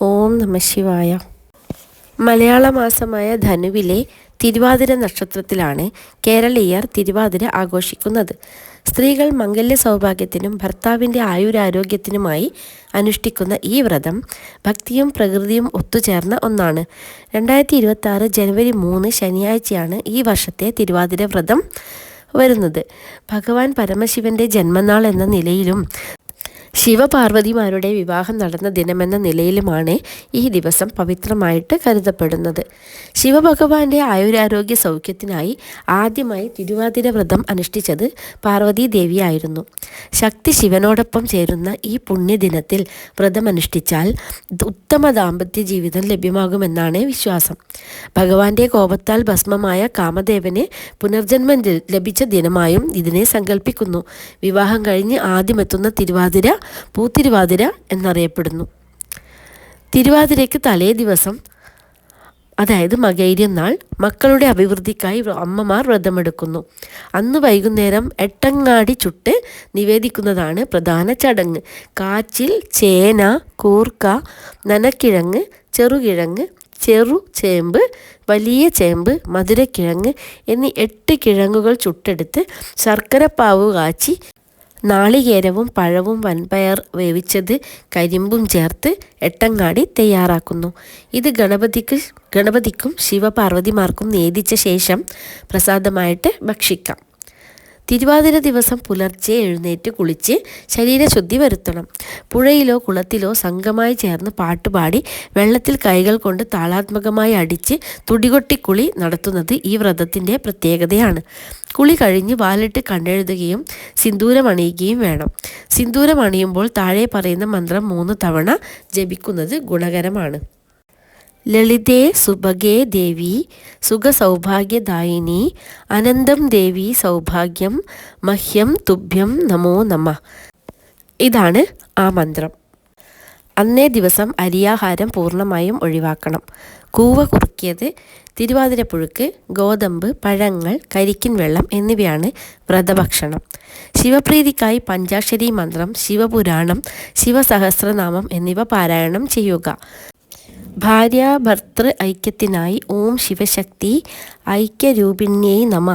ഓം നമ ശിവായ. മലയാള മാസമായ ധനുവിലെ തിരുവാതിര നക്ഷത്രത്തിലാണ് കേരളീയർ തിരുവാതിര ആഘോഷിക്കുന്നത്. സ്ത്രീകൾ മംഗല്യ സൗഭാഗ്യത്തിനും ഭർത്താവിന്റെ ആയുരാരോഗ്യത്തിനുമായി അനുഷ്ഠിക്കുന്ന ഈ വ്രതം ഭക്തിയും പ്രകൃതിയും ഒത്തുചേർന്ന ഒന്നാണ്. രണ്ടായിരത്തി ഇരുപത്തി ആറ് ജനുവരി മൂന്ന് ശനിയാഴ്ചയാണ് ഈ വർഷത്തെ തിരുവാതിര വ്രതം വരുന്നത്. ഭഗവാൻ പരമശിവന്റെ ജന്മനാൾ എന്ന നിലയിലും ശിവപാർവതിമാരുടെ വിവാഹം നടന്ന ദിനമെന്ന നിലയിലുമാണ് ഈ ദിവസം പവിത്രമായിട്ട് കരുതപ്പെടുന്നത്. ശിവഭഗവാന്റെ ആയുരാരോഗ്യ സൗഖ്യത്തിനായി ആദ്യമായി തിരുവാതിര വ്രതം അനുഷ്ഠിച്ചത് പാർവതി ദേവിയായിരുന്നു. ശക്തി ശിവനോടൊപ്പം ചേരുന്ന ഈ പുണ്യദിനത്തിൽ വ്രതമനുഷ്ഠിച്ചാൽ ഉത്തമ ദാമ്പത്യ ജീവിതം ലഭ്യമാകുമെന്നാണ് വിശ്വാസം. ഭഗവാന്റെ കോപത്താൽ ഭസ്മമായ കാമദേവന് പുനർജന്മം ലഭിച്ച ദിനമായും ഇതിനെ സങ്കല്പിക്കുന്നു. വിവാഹം കഴിഞ്ഞ് ആദ്യമെത്തുന്ന തിരുവാതിര പൂത്തിരുവാതിര എന്നറിയപ്പെടുന്നു. തിരുവാതിരയ്ക്ക് തലേ ദിവസം അതായത് മകൈര്യം നാൾ മക്കളുടെ അഭിവൃദ്ധിക്കായി അമ്മമാർ വ്രതമെടുക്കുന്നു. അന്ന് വൈകുന്നേരം എട്ടങ്ങാടി ചുട്ട് നിവേദിക്കുന്നതാണ് പ്രധാന ചടങ്ങ്. കാച്ചിൽ ചേന കൂർക്ക നനക്കിഴങ്ങ് ചെറുകിഴങ്ങ് ചെറു ചേമ്പ് വലിയ ചേമ്പ് മധുരക്കിഴങ്ങ് എന്നീ എട്ട് കിഴങ്ങുകൾ ചുട്ടെടുത്ത് ശർക്കരപ്പാവ് കാച്ചി നാളികേരവും പഴവും വൻപയർ വേവിച്ചത് കരിമ്പും ചേർത്ത് എട്ടങ്ങാടി തയ്യാറാക്കുന്നു. ഇത് ഗണപതിക്ക് ഗണപതിക്കും ശിവപാർവതിമാർക്കും നേദിച്ച ശേഷം പ്രസാദമായിട്ട് ഭക്ഷിക്കാം. തിരുവാതിര ദിവസം പുലർച്ചെ എഴുന്നേറ്റ് കുളിച്ച് ശരീരശുദ്ധി വരുത്തണം. പുഴയിലോ കുളത്തിലോ സംഘമായി ചേർന്ന് പാട്ടുപാടി വെള്ളത്തിൽ കൈകൾ കൊണ്ട് താളാത്മകമായി അടിച്ച് തുടികൊട്ടിക്കുളി നടത്തുന്നത് ഈ വ്രതത്തിന്റെ പ്രത്യേകതയാണ്. കുളി കഴിഞ്ഞ് വാലിട്ട് കണ്ടെഴുതുകയും സിന്ദൂരമണിയുകയും വേണം. സിന്ദൂരമണിയുമ്പോൾ താഴെ പറയുന്ന മന്ത്രം മൂന്ന് തവണ ജപിക്കുന്നത് ഗുണകരമാണ്. ലളിതേ സുഭഗേ ദേവി സുഖസൗഭാഗ്യദായിനി അനന്തം ദേവി സൗഭാഗ്യം മഹ്യം തുഭ്യം നമോ നമ. ഇതാണ് ആ മന്ത്രം. അന്നേ ദിവസം അരിയാഹാരം പൂർണമായും ഒഴിവാക്കണം. കൂവ കുറുക്കിയത് തിരുവാതിരപ്പുഴുക്ക് ഗോതമ്പ് പഴങ്ങൾ കരിക്കിൻ വെള്ളം എന്നിവയാണ് വ്രതഭക്ഷണം. ശിവപ്രീതിക്കായി പഞ്ചാക്ഷരി മന്ത്രം ശിവപുരാണം ശിവസഹസ്രനാമം എന്നിവ പാരായണം ചെയ്യുക. ഭാര്യ ഭർത്തൃ ഐക്യത്തിനായി ഓം ശിവശക്തി ഐക്യരൂപിണ്യൈ നമ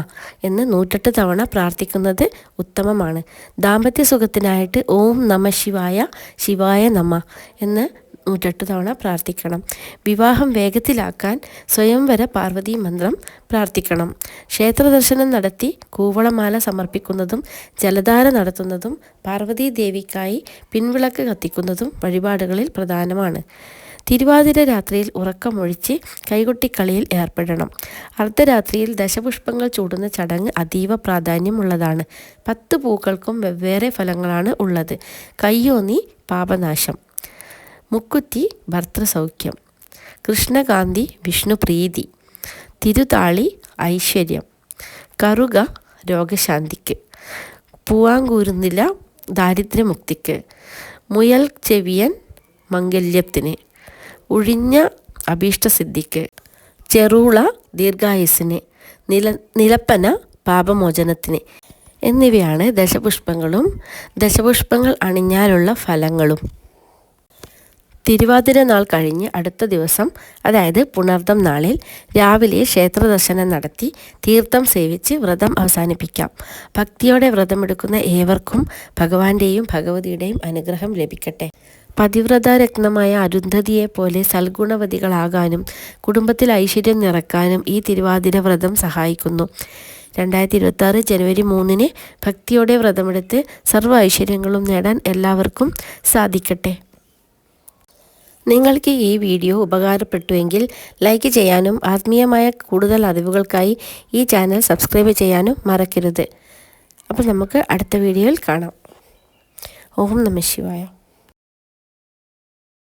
എന്ന് നൂറ്റെട്ട് തവണ പ്രാർത്ഥിക്കുന്നത് ഉത്തമമാണ്. ദാമ്പത്യ സുഖത്തിനായിട്ട് ഓം നമ ശിവായ ശിവായ നമ എന്ന് നൂറ്റെട്ട് തവണ പ്രാർത്ഥിക്കണം. വിവാഹം വേഗത്തിലാക്കാൻ സ്വയംവര പാർവതി മന്ത്രം പ്രാർത്ഥിക്കണം. ക്ഷേത്ര ദർശനം നടത്തി കൂവളമാല സമർപ്പിക്കുന്നതും ജലധാര നടത്തുന്നതും പാർവതീദേവിക്കായി പിൻവിളക്ക് കത്തിക്കുന്നതും വഴിപാടുകളിൽ പ്രധാനമാണ്. തിരുവാതിര രാത്രിയിൽ ഉറക്കമൊഴിച്ച് കൈകൊട്ടിക്കളിയിൽ ഏർപ്പെടണം. അർദ്ധരാത്രിയിൽ ദശപുഷ്പങ്ങൾ ചൂടുന്ന ചടങ്ങ് അതീവ പ്രാധാന്യമുള്ളതാണ്. പത്ത് പൂക്കൾക്കും വെവ്വേറെ ഫലങ്ങളാണ് ഉള്ളത്. കയ്യോന്നി പാപനാശം. മുക്കുറ്റി ഭർത്തൃസൗഖ്യം. കൃഷ്ണകാന്തി വിഷ്ണുപ്രീതി. തിരുതാളി ഐശ്വര്യം. കറുക രോഗശാന്തിക്ക്. പൂവാങ്കൂരുന്നില ദാരിദ്ര്യമുക്തിക്ക്. മുയൽ ചെവിയൻ മംഗല്യത്തിന്. ഒഴിഞ്ഞ അഭീഷ്ടസിദ്ധിക്ക് ചെറുള ദീർഘായുസിന് നില നിലപ്പന പാപമോചനത്തിന് എന്നിവയാണ് ദശപുഷ്പങ്ങളും ദശപുഷ്പങ്ങൾ അണിഞ്ഞാലുള്ള ഫലങ്ങളും. തിരുവാതിര നാൾ കഴിഞ്ഞ് അടുത്ത ദിവസം അതായത് പുണർദം നാളിൽ രാവിലെ ക്ഷേത്രദർശനം നടത്തി തീർത്ഥം സേവിച്ച് വ്രതം അവസാനിപ്പിക്കാം. ഭക്തിയോടെ വ്രതമെടുക്കുന്ന ഏവർക്കും ഭഗവാന്റെയും ഭഗവതിയുടെയും അനുഗ്രഹം ലഭിക്കട്ടെ. പതിവ്രത രത്നമായ അരുന്ധതിയെ പോലെ സൽഗുണവതികളാകാനും കുടുംബത്തിൽ ഐശ്വര്യം നിറക്കാനും ഈ തിരുവാതിര വ്രതം സഹായിക്കുന്നു. രണ്ടായിരത്തി ഇരുപത്തി ജനുവരി മൂന്നിന് ഭക്തിയോടെ വ്രതമെടുത്ത് സർവ ഐശ്വര്യങ്ങളും നേടാൻ എല്ലാവർക്കും സാധിക്കട്ടെ. നിങ്ങൾക്ക് ഈ വീഡിയോ ഉപകാരപ്പെട്ടുവെങ്കിൽ ലൈക്ക് ചെയ്യാനും ആത്മീയമായ കൂടുതൽ അറിവുകൾക്കായി ഈ ചാനൽ സബ്സ്ക്രൈബ് ചെയ്യാനും മറക്കരുത്. അപ്പോൾ നമുക്ക് അടുത്ത വീഡിയോയിൽ കാണാം. ഓം നമ ശിവായ.